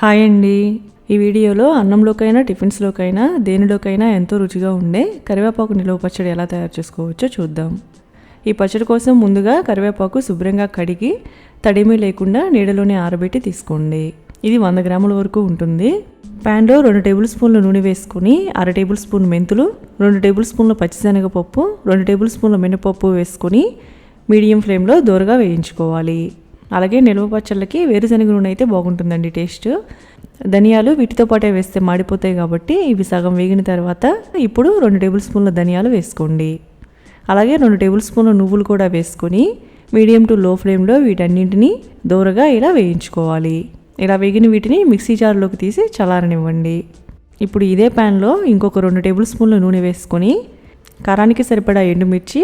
Hi అండి. ఈ వీడియోలో అన్నంలోకైనా టిఫిన్స్లోకైనా దేనిలోకైనా ఎంతో రుచిగా ఉండే కరివేపాకు నిలువ పచ్చడి ఎలా తయారు చేసుకోవచ్చో చూద్దాం. ఈ పచ్చడి కోసం ముందుగా కరివేపాకు శుభ్రంగా కడిగి తడిమి లేకుండా నీడలోనే ఆరబెట్టి తీసుకోండి. ఇది వంద గ్రాముల వరకు ఉంటుంది. ప్యాన్లో రెండు టేబుల్ స్పూన్ల నూనె వేసుకుని అర టేబుల్ స్పూన్ మెంతులు రెండు టేబుల్ స్పూన్ల పచ్చిశనగపప్పు రెండు టేబుల్ స్పూన్ల మినపప్పు వేసుకొని మీడియం ఫ్లేమ్లో దోరగా వేయించుకోవాలి. అలాగే నిల్వ పచ్చళ్ళకి వేరుశనగ నూనె అయితే బాగుంటుందండి టేస్ట్. ధనియాలు వీటితో పాటే వేస్తే మాడిపోతాయి కాబట్టి ఇవి సగం వేగిన తర్వాత ఇప్పుడు రెండు టేబుల్ స్పూన్ల ధనియాలు వేసుకోండి. అలాగే రెండు టేబుల్ స్పూన్ల నువ్వులు కూడా వేసుకొని మీడియం టు లో ఫ్లేమ్లో వీటన్నింటినీ దూరగా ఇలా వేయించుకోవాలి. ఇలా వేగిన వీటిని మిక్సీ జార్లోకి తీసి చల్లారనివ్వండి. ఇప్పుడు ఇదే ప్యాన్లో ఇంకొక రెండు టేబుల్ స్పూన్ల నూనె వేసుకొని కారానికి సరిపడా ఎండుమిర్చి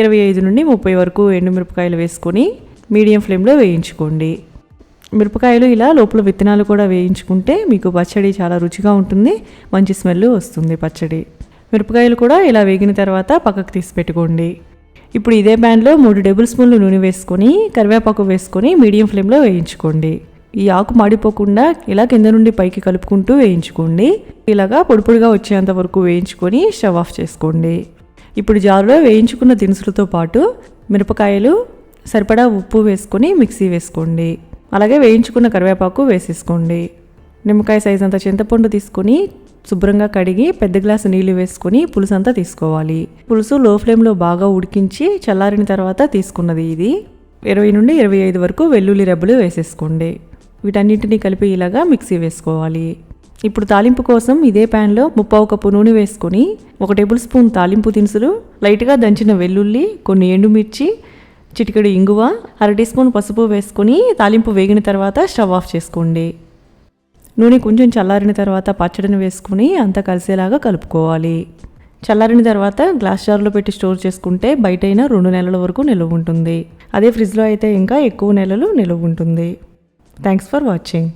ఇరవై ఐదు నుండి ముప్పై వరకు ఎండుమిరపకాయలు వేసుకొని మీడియం ఫ్లేమ్లో వేయించుకోండి. మిరపకాయలు ఇలా లోపల విత్తనాలు కూడా వేయించుకుంటే మీకు పచ్చడి చాలా రుచిగా ఉంటుంది మంచి స్మెల్ వస్తుంది పచ్చడి. మిరపకాయలు కూడా ఇలా వేగిన తర్వాత పక్కకు తీసి పెట్టుకోండి. ఇప్పుడు ఇదే ప్యాన్లో మూడు టేబుల్ స్పూన్లు నూనె వేసుకొని కరివేపాకు వేసుకొని మీడియం ఫ్లేమ్లో వేయించుకోండి. ఈ ఆకు మాడిపోకుండా ఇలా కింద నుండి పైకి కలుపుకుంటూ వేయించుకోండి. ఇలాగా పొడిపొడిగా వచ్చేంత వరకు వేయించుకొని స్టవ్ ఆఫ్ చేసుకోండి. ఇప్పుడు జారులో వేయించుకున్న దినుసులతో పాటు మిరపకాయలు సరిపడా ఉప్పు వేసుకొని మిక్సీ వేసుకోండి. అలాగే వేయించుకున్న కరివేపాకు వేసేసుకోండి. నిమ్మకాయ సైజ్ అంత చింతపండు తీసుకొని శుభ్రంగా కడిగి పెద్ద గ్లాసు నీళ్ళు వేసుకొని పులుసు అంతా తీసుకోవాలి. పులుసు లో ఫ్లేమ్లో బాగా ఉడికించి చల్లారిన తర్వాత తీసుకున్నది ఇది. ఇరవై నుండి ఇరవై ఐదు వరకు వెల్లుల్లి రెబ్బలు వేసేసుకోండి. వీటన్నింటినీ కలిపి ఇలాగా మిక్సీ వేసుకోవాలి. ఇప్పుడు తాలింపు కోసం ఇదే ప్యాన్లో ముప్పావు కప్పు నూనె వేసుకొని ఒక టేబుల్ స్పూన్ తాలింపు దినుసులు లైట్గా దంచిన వెల్లుల్లి కొన్ని ఎండుమిర్చి చిటికెడు ఇంగువ అర టీ స్పూన్ పసుపు వేసుకుని తాలింపు వేగిన తర్వాత స్టవ్ ఆఫ్ చేసుకోండి. నూనె కొంచెం చల్లారిన తర్వాత పచ్చడిని వేసుకుని అంతా కలిసేలాగా కలుపుకోవాలి. చల్లారిన తర్వాత గ్లాస్ జార్లో పెట్టి స్టోర్ చేసుకుంటే బయటైనా రెండు నెలల వరకు నిలువ ఉంటుంది. అదే ఫ్రిడ్జ్లో అయితే ఇంకా ఎక్కువ నెలలు నిలువ ఉంటుంది. Thanks for watching.